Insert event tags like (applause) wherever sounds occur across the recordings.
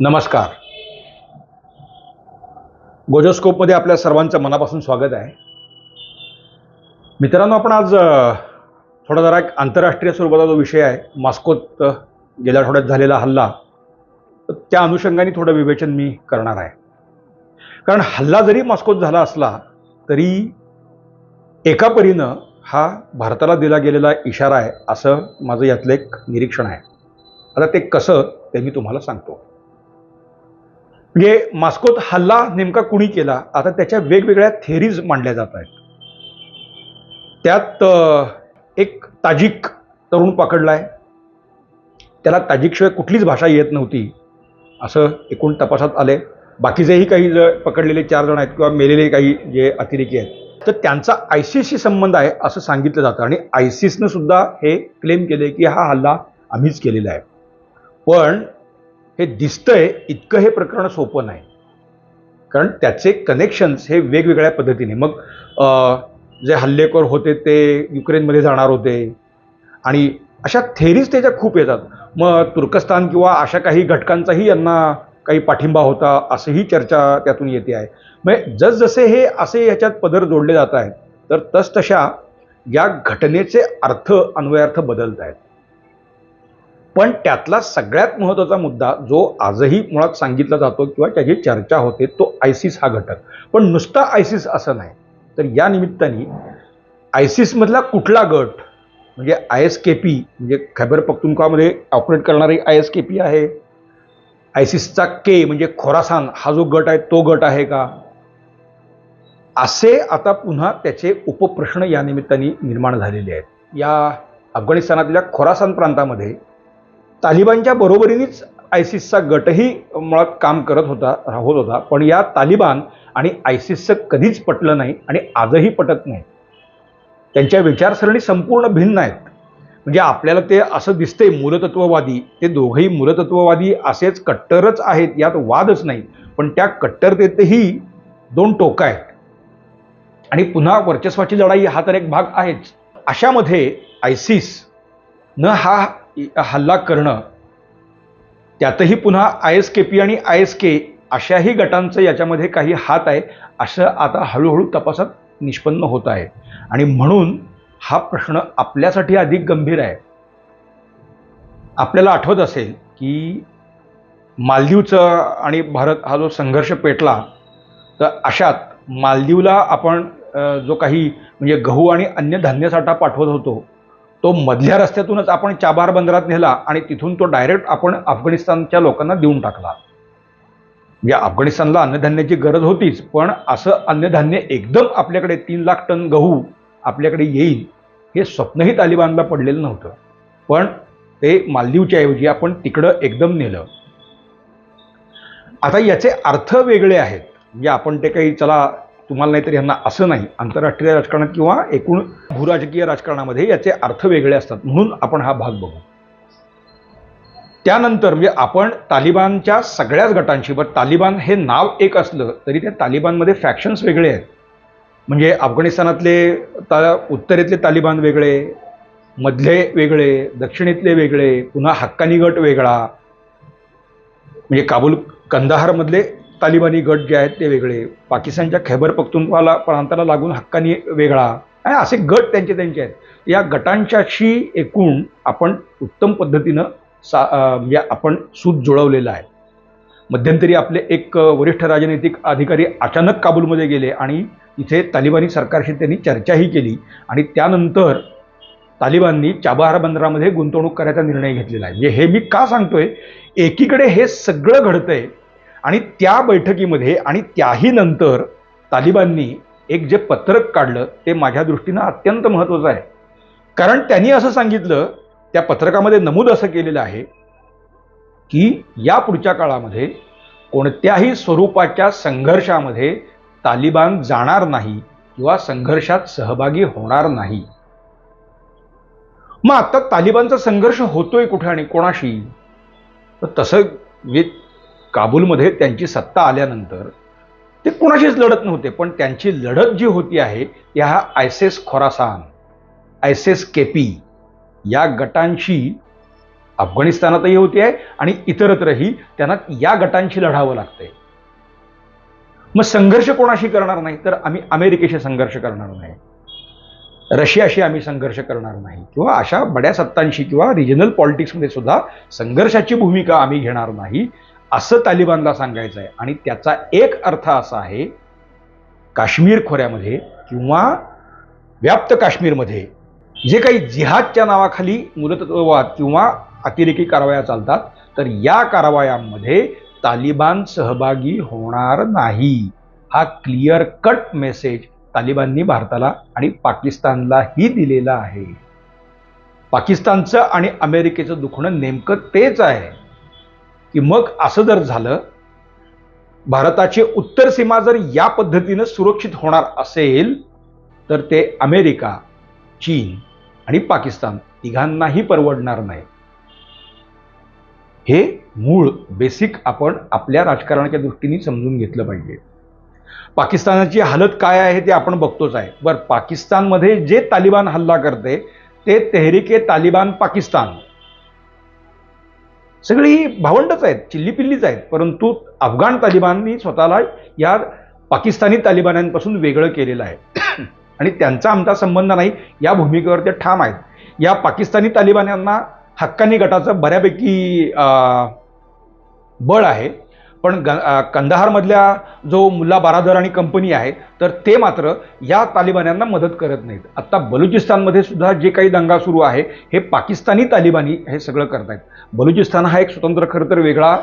नमस्कार. गोजोस्कोपमध्ये आपल्या सर्वांचं मनापासून स्वागत आहे. मित्रांनो आपण आज थोडा जरा एक आंतरराष्ट्रीय स्वरूपाचा जो विषय आहे मॉस्कोत गेल्या आठवड्यात झालेला हल्ला तर त्या अनुषंगाने थोडं विवेचन मी करणार आहे. कारण हल्ला जरी मॉस्कोत झाला असला तरी एका परीनं हा भारताला दिला गेलेला इशारा आहे असं माझं यातलं एक निरीक्षण आहे. आता ते कसं ते मी तुम्हाला सांगतो. म्हणजे मॉस्कोत हल्ला नेमका कुणी केला? आता त्याच्या वेगवेगळ्या थेरीज मांडल्या जात आहेत. त्यात एक ताजिक तरुण पकडला आहे त्याला ताजिकशिवाय कुठलीच भाषा येत नव्हती असं एकूण तपासात आले बाकीचेही काही ज पकडलेले चार जण आहेत किंवा मेलेले काही जे अतिरेकी आहेत. तर त्यांचा आयसिसशी संबंध आहे असं सांगितलं जातं आणि आय सुद्धा हे क्लेम केले की हा हल्ला आम्हीच केलेला आहे. पण हे दिसतंय इतकं हे प्रकरण सोपं नाही. कारण त्याचे कनेक्शन्स हे वेगवेगळ्या पद्धतीने. मग जे हल्लेखोर होते ते युक्रेनमध्ये जाणार होते. आणि अशा थेरीज त्याच्या खूप येतात. मग तुर्कस्तान किंवा अशा काही घटकांचाही यांना काही पाठिंबा होता असंही चर्चा त्यातून येते आहे. म्हणजे जसजसे हे असे ह्याच्यात पदर जोडले जात आहेत तर तसतशा या घटनेचे अर्थ अन्वयार्थ बदलत आहेत. पण त्यातला सगळ्यात महत्त्वाचा मुद्दा जो आजही मुळात सांगितला जातो किंवा त्याची चर्चा होते तो आयसिस हा घटक. पण नुसता आयसिस असं नाही. तर या निमित्ताने आयसिसमधला कुठला गट म्हणजे आय एस के पी म्हणजे खैबर पख्तुनख्वामध्ये ऑपरेट करणारी आय एस के पी आहे? आयसिसचा के म्हणजे खोरासान हा जो गट आहे तो गट आहे का? असे आता पुन्हा त्याचे उपप्रश्न या निमित्ताने निर्माण झालेले आहेत. या अफगाणिस्तानातल्या खोरासान प्रांतामध्ये तालिबानच्या बरोबरीनेच आयसिसचा गटही मुळात काम करत होता होत होता. पण या तालिबान आणि आयसिसचं कधीच पटलं नाही आणि आजही पटत नाही. त्यांच्या विचारसरणी संपूर्ण भिन्न आहेत. म्हणजे आपल्याला ते असं दिसतंय मूलतत्ववादी ते दोघंही मूलतत्ववादी असेच कट्टरच आहेत यात वादच नाही. पण त्या कट्टरतेतही दोन टोकं आहेत. आणि पुन्हा वर्चस्वाची लढाई हा तर एक भाग आहेच. अशामध्ये आयसिस न हा हल्ला करणं त्यातही पुन्हा आय एस के पी आणि आय एस के अशाही गटांचं याच्यामध्ये काही हात आहे असं आता हळूहळू तपासात निष्पन्न होत आहे. आणि म्हणून हा प्रश्न आपल्यासाठी अधिक गंभीर आहे. आपल्याला आठवत असेल की मालदीवचं आणि भारत हा जो संघर्ष पेटला तर अशात मालदीवला आपण जो काही म्हणजे गहू आणि अन्य धान्यसाठा पाठवत होतो तो मधल्या रस्त्यातूनच आपण चाबार बंदरात नेला आणि तिथून तो डायरेक्ट आपण अफगाणिस्तानच्या लोकांना देऊन टाकला. या अफगाणिस्तानला अन्नधान्याची गरज होतीच पण असं अन्नधान्य एकदम आपल्याकडे तीन लाख टन गहू आपल्याकडे येईल हे स्वप्नही तालिबानला पडलेलं नव्हतं. पण ते मालदीवच्या ऐवजी आपण तिकडं एकदम नेलं. आता याचे अर्थ वेगळे आहेत. म्हणजे आपण ते काही चला तुम्हाला नाहीतर यांना असं नाही. आंतरराष्ट्रीय राजकारणात किंवा एकूण भूराजकीय राजकारणामध्ये याचे अर्थ वेगळे असतात. म्हणून आपण हा भाग बघू. त्यानंतर म्हणजे आपण तालिबानच्या सगळ्याच गटांशी बरं तालिबान हे नाव एक असलं तरी त्या तालिबानमध्ये फॅक्शन्स वेगळे आहेत. म्हणजे अफगाणिस्तानातले ता उत्तरेतले तालिबान वेगळे मधले वेगळे दक्षिणेतले वेगळे पुन्हा हक्कानी गट वेगळा. म्हणजे काबूल कंदाहारमधले तालिबानी गट जे आहेत ते वेगळे. पाकिस्तानच्या खैबर पख्तुनवाला प्रांताला लागून हक्कानी वेगळा. आणि असे गट त्यांचे त्यांचे आहेत. या गटांच्याशी एकूण आपण उत्तम पद्धतीनं सा म्हणजे आपण सूत जुळवलेलं आहे. मध्यंतरी आपले एक वरिष्ठ राजनैतिक अधिकारी अचानक काबूलमध्ये गेले आणि इथे तालिबानी सरकारशी त्यांनी चर्चाही केली. आणि त्यानंतर तालिबाननी चाबहार बंदरामध्ये गुंतवणूक करायचा निर्णय घेतलेला आहे. म्हणजे हे मी का सांगतोय? एकीकडे हे सगळं घडतंय आणि त्या बैठकीमध्ये आणि त्याही नंतर तालिबाननी एक जे पत्रक काढलं ते माझ्या दृष्टीनं अत्यंत महत्त्वाचं आहे. कारण त्यांनी असं सांगितलं त्या पत्रकामध्ये नमूद असं केलेलं आहे की या पुढच्या काळामध्ये कोणत्याही स्वरूपाच्या संघर्षामध्ये तालिबान जाणार नाही किंवा संघर्षात सहभागी होणार नाही. मग आता तालिबानचा संघर्ष होतोय कुठे आणि कोणाशी? तर तसं काबूलमध्ये त्यांची सत्ता आल्यानंतर ते कोणाशीच लढत नव्हते पण त्यांची लढत जी होती आहे ती हा आयसेस खोरासान आयसेस केपी या गटांशी अफगाणिस्तानातही होती आहे आणि इतरत्रही त्यांना या गटांशी लढावं लागतंय. मग संघर्ष कोणाशी करणार नाही तर आम्ही अमेरिकेशी संघर्ष करणार नाही. रशियाशी आम्ही संघर्ष करणार नाही किंवा अशा बड्या सत्तांशी किंवा रिजनल पॉलिटिक्समध्ये सुद्धा संघर्षाची भूमिका आम्ही घेणार नाही. असं तालिबानला सांगायचं आहे. आणि त्याचा एक अर्थ असा आहे काश्मीर खोऱ्यामध्ये किंवा व्याप्त काश्मीरमध्ये जे काही जिहादच्या नावाखाली मुलतत्ववाद किंवा अतिरेकी कारवाया चालतात तर या कारवायांमध्ये तालिबान सहभागी होणार नाही. हा क्लिअर कट मेसेज तालिबाननी भारताला आणि पाकिस्तानलाही दिलेला आहे. पाकिस्तानचं आणि अमेरिकेचं दुखणं नेमकं तेच आहे. की मग असं जर झालं भारताची उत्तर सीमा जर या पद्धतीनं सुरक्षित होणार असेल तर ते अमेरिका चीन आणि पाकिस्तान तिघांनाही परवडणार नाही. हे मूळ बेसिक आपण आपल्या राजकारणाच्या दृष्टीने समजून घेतलं पाहिजे. पाकिस्तानाची हालत काय आहे ते आपण बघतोच आहे. बरं पाकिस्तानमध्ये जे तालिबान हल्ला करते ते तेहरिके तालिबान पाकिस्तान सगळी भावंडच आहेत चिल्लीपिल्लीच आहेत. परंतु अफगाण तालिबाननी स्वतःला या पाकिस्तानी तालिबान्यांपासून वेगळं केलेलं आहे. (clears throat) आणि त्यांचा आमचा संबंध नाही या भूमिकेवर ते ठाम आहेत. या पाकिस्तानी तालिबान्यांना हक्कानी गटाचं बऱ्यापैकी बळ आहे. पण ग कंदाहारमधल्या जो मुल्ला बारादर आणि कंपनी आहे तर ते मात्र या तालिबान्यांना मदत करत नाहीत. आत्ता बलुचिस्तानमध्ये सुद्धा जे काही दंगा सुरू आहे हे पाकिस्तानी तालिबानी हे सगळं करत आहेत बलुचिस्तान हा एक स्वतंत्र खरं तर वेगळा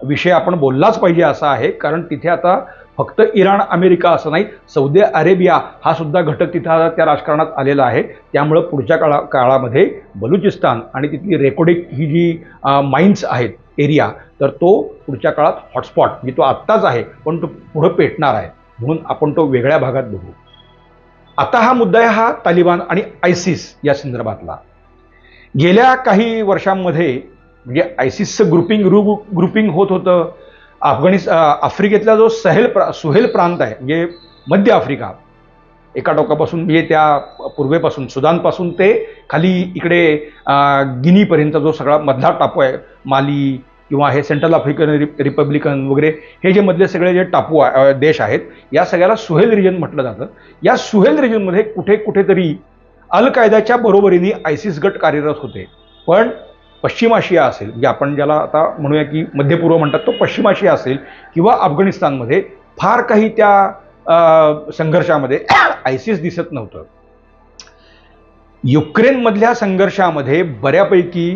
विषय आपण बोललाच पाहिजे असा आहे कारण तिथे आता फक्त इराण अमेरिका असं नाही सौदी अरेबिया हा सुद्धा घटक तिथं आता त्या राजकारणात आलेला आहे. त्यामुळं पुढच्या काळा काळामध्ये बलुचिस्तान आणि तिथली रेकॉर्डिक ही जी माइन्स आहेत एरिया तर तो पुढच्या काळात हॉटस्पॉट मी तो आत्ताच आहे पण तो पुढं पेटणार आहे. म्हणून आपण तो वेगळ्या भागात बघू. आता हा मुद्दा आहे हा तालिबान आणि आयसिस या संदर्भातला. गेल्या काही वर्षांमध्ये म्हणजे आयसिसचं ग्रुपिंग रु ग्रुपिंग होत होतं. अफगाणिस् आफ्रिकेतला जो सहेल प्रा सुहेल प्रांत आहे म्हणजे मध्य आफ्रिका एका टोकापासून म्हणजे त्या पूर्वेपासून सुदानपासून ते खाली इकडे गिनीपर्यंत जो सगळा मधला टापू आहे माली किंवा हे सेंट्रल आफ्रिकन रिप रिपब्लिकन वगैरे हे जे मधले सगळे जे टापू देश आहेत या सगळ्याला सुहेल रिजन म्हटलं जातं. या सुहेल रिजनमध्ये कुठे कुठेतरी अल कायदाच्या बरोबरीने आयसिस गट कार्यरत होते. पण पश्चिम आशिया असेल म्हणजे आपण ज्याला आता म्हणूया की मध्यपूर्व म्हणतात तो पश्चिम आशिया असेल किंवा अफगाणिस्तानमध्ये फार काही त्या संघर्षामध्ये (coughs) आयसिस दिसत नव्हतं. युक्रेनमधल्या संघर्षामध्ये बऱ्यापैकी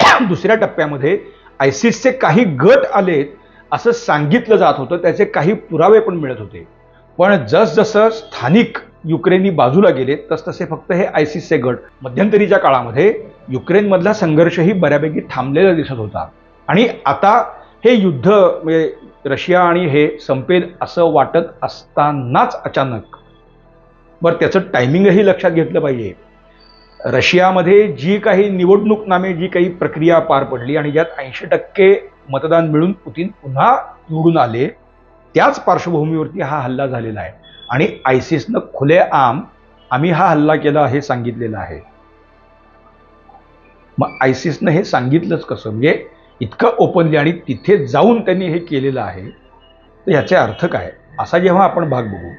(coughs) दुसऱ्या टप्प्यामध्ये आयसिसचे काही गट आलेत असं सांगितलं जात होतं त्याचे काही पुरावे पण मिळत होते. पण जसजसं स्थानिक युक्रेनी बाजूला गेले तसतसे फक्त हे आयसिसचे गट. मध्यंतरीच्या काळामध्ये युक्रेनमधला संघर्षही बऱ्यापैकी थांबलेला दिसत होता. आणि आता हे युद्ध म्हणजे रशिया आणि हे संपेल असं वाटत असतानाच अचानक बरं त्याचं टायमिंगही लक्षात घेतलं पाहिजे. रशियामध्ये जी काही निवडणूकनामे जी काही प्रक्रिया पार पडली आणि ज्यात ऐंशी टक्के मतदान मिळून पुतीन पुन्हा निवडून आले त्याच पार्श्वभूमीवरती हा हल्ला झालेला आहे. आणि आयसिसनं खुलेआम आम्ही हा हल्ला केला हे सांगितलेलं आहे. मग आयसिसनं हे सांगितलंच कसं? म्हणजे इतकं ओपनली आणि तिथे जाऊन त्यांनी हे केलेलं आहे तर ह्याचे अर्थ काय? असा जेव्हा आपण भाग बघू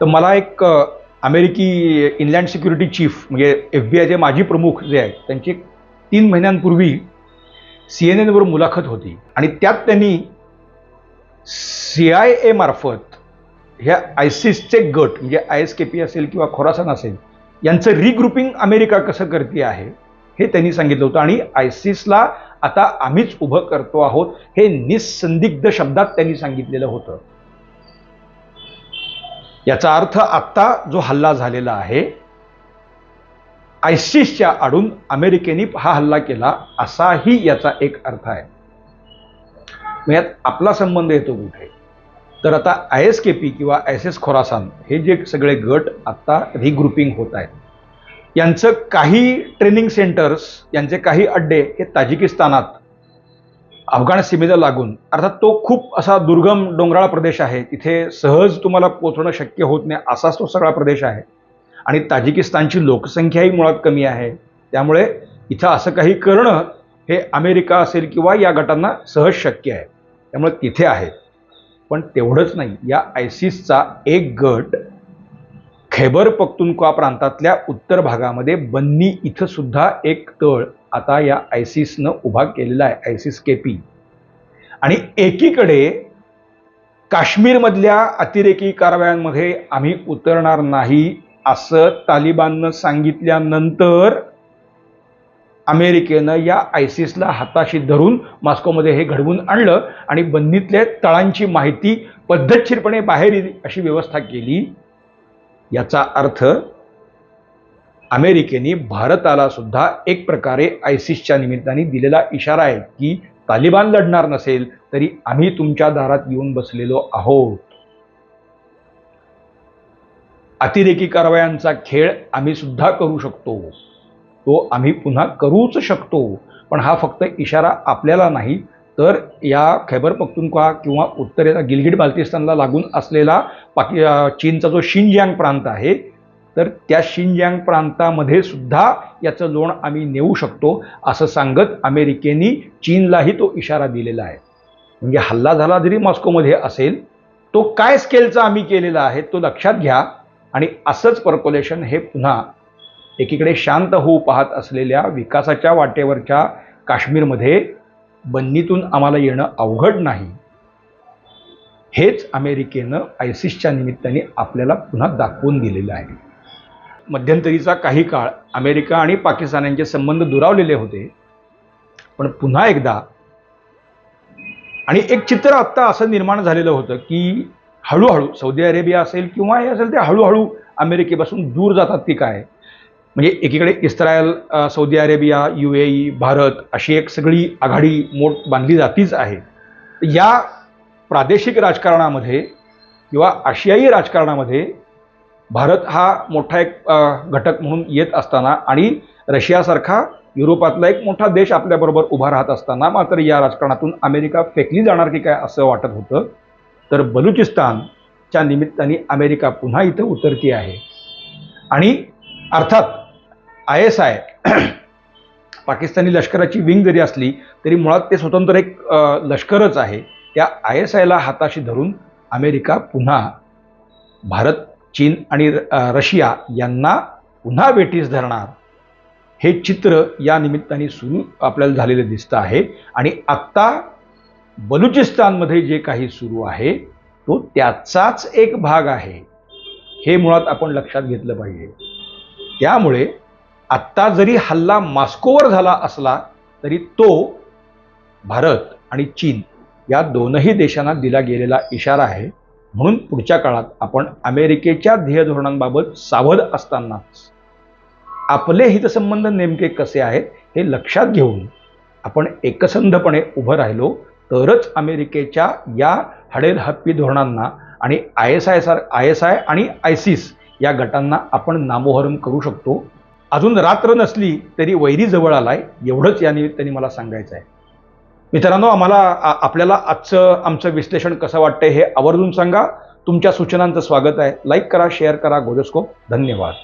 तर मला एक अमेरिकी इनलँड सिक्युरिटी चीफ म्हणजे एफ बी आयचे माजी प्रमुख जे आहेत त्यांची तीन महिन्यांपूर्वी सी एन एनवर मुलाखत होती. आणि त्यात त्यांनी सी आय ए मार्फत ह्या आयसिसचे गट म्हणजे आय एस के पी असेल किंवा खोरासन असेल यांचं रिग्रुपिंग अमेरिका कसं करते आहे हे त्यांनी सांगितलं होतं. आणि आयसिसला आता आम्हीच उभं करतो आहोत हे निसंदिग्ध शब्दात त्यांनी सांगितलेलं होतं. याचा अर्थ आत्ता जो हल्ला झालेला आहे आयसिसच्या आडून अमेरिकेने हा हल्ला केला असाही याचा एक अर्थ आहे. मग यात आपला संबंध येतो कुठे? तर आता आय एस के पी किंवा एस एस खोरासान हे जे सगळे गट आत्ता रिग्रुपिंग होत आहेत यांचं काही ट्रेनिंग सेंटर्स यांचे काही अड्डे हे ताजिकिस्तानात अफगाण सीमेला लागून अर्थात तो खूप असा दुर्गम डोंगराळ प्रदेश आहे तिथे सहज तुम्हाला पोचणं शक्य होत नाही असाच तो सगळा प्रदेश आहे. आणि ताजिकिस्तानची लोकसंख्याही मुळात कमी आहे. त्यामुळे इथं असं काही करणं हे अमेरिका असेल किंवा या गटांना सहज शक्य आहे. त्यामुळे तिथे आहे. पण तेवढंच नाही. या आयसिसचा एक गट खैबर पख्तुनख्वा प्रांतातल्या उत्तर भागामध्ये बन्नी इथं सुद्धा एक तळ आता या आयसिसनं उभा केलेला आहे आयसिस केपी. आणि एकीकडे काश्मीरमधल्या अतिरेकी कारवायांमध्ये आम्ही उतरणार नाही असं तालिबाननं सांगितल्यानंतर अमेरिकेनं या आयसिसला हाताशी धरून मॉस्कोमध्ये हे घडवून आणलं आणि बन्नीतल्या तळांची माहिती पद्धतशीरपणे बाहेर येईल अशी व्यवस्था केली. याचा अर्थ अमेरिकेने भारताला सुद्धा एक प्रकारे आयसिसच्या निमित्ताने दिलेला इशारा आहे की तालिबान लढणार नसेल तरी आम्ही तुमच्या दारात येऊन बसलेलो आहोत. अतिरेकी कारवायांचा खेळ आम्ही सुद्धा करू शकतो. तो आम्ही पुन्हा करूच शकतो पण हा फक्त इशारा आपल्याला नाही तर या खैबर पख्तुनख्वा किंवा उत्तरेला गिलगिट बाल्टिस्तानला लागून असलेला पाकि चीनचा जो शिनजियांग प्रांत आहे तर त्या शिनजियांग प्रांतामध्ये सुद्धा याचं लोण आम्ही नेऊ शकतो असं सांगत अमेरिकेने चीनलाही तो इशारा दिलेला आहे. म्हणजे हल्ला झाला जरी मॉस्कोमध्ये असेल तो काय स्केलचा आम्ही केलेला आहे तो लक्षात घ्या आणि असंच पर्कोलेशन हे पुन्हा एकीकडे शांत होऊ पाहत असलेल्या विकासाच्या वाटेवरच्या काश्मीरमध्ये बन्नीतून आम्हाला येणं अवघड नाही. हेच अमेरिकेनं आयसिसच्या निमित्ताने आपल्याला पुन्हा दाखवून दिलेलं आहे. मध्यंतरीचा काही काळ अमेरिका आणि पाकिस्तान यांचे संबंध दुरावलेले होते. पण पुन्हा एकदा आणि एक चित्र आत्ता असं निर्माण झालेलं होतं की हळूहळू सौदी अरेबिया असेल किंवा हे असेल ते हळूहळू अमेरिकेपासून दूर जातात ती काय? म्हणजे एकीकडे Israel Saudi Arabia U A E Bharat अशी एक सगळी आघाडी मोठ बांधली जातीच आहे. या प्रादेशिक राजकारणामध्ये किंवा आशियाई राजकारणामध्ये भारत हा मोठा एक घटक म्हणून येत असताना आणि रशियासारखा युरोपातला एक मोठा देश आपल्याबरोबर उभा राहत असताना मात्र या राजकारणातून अमेरिका फेकली जाणार की काय असं वाटत होतं. तर बलुचिस्तानच्या निमित्ताने अमेरिका पुन्हा इथं उतरती आहे आणि अर्थात आय एस आय (clears throat) पाकिस्तानी लष्कराची विंग जरी असली तरी मुळात ते स्वतंत्र एक लष्करच आहे. त्या आय एस आयला हाताशी धरून अमेरिका पुन्हा भारत चीन आणि रशिया यांना पुन्हा वेटीस धरणार. हे चित्र या निमित्ताने सुरू आपल्याला झालेलं दिसतं आहे. आणि आत्ता बलुचिस्तानमध्ये जे काही सुरू आहे तो त्याचाच एक भाग आहे. हे मुळात आपण लक्षात घेतलं पाहिजे. त्यामुळे आत्ता जरी हल्ला मॉस्कोवर झाला असला तरी तो भारत आणि चीन या दोनही देशांना दिला गेलेला इशारा आहे. म्हणून पुढच्या काळात आपण अमेरिकेच्या ध्येय धोरणांबाबत सावध असतानाच आपले हितसंबंध नेमके कसे आहेत हे लक्षात घेऊन आपण एकसंधपणे उभं राहिलो तरच अमेरिकेच्या या हडेल हप्पी धोरणांना आणि आय एस आय सार आय एस आय आणि आयसिस या गटांना आपण नामोहरम करू शकतो. अजून रात्र नसली तरी वैरी जवळ आलाय. एवढंच या निमित्ताने मला सांगायचं आहे मित्रांनो आम्हाला आपल्याला आजचं आमचं विश्लेषण कसं वाटतंय हे आवर्जून सांगा. तुमच्या सूचनांचं स्वागत आहे. लाईक करा शेअर करा गोरस्कोप धन्यवाद.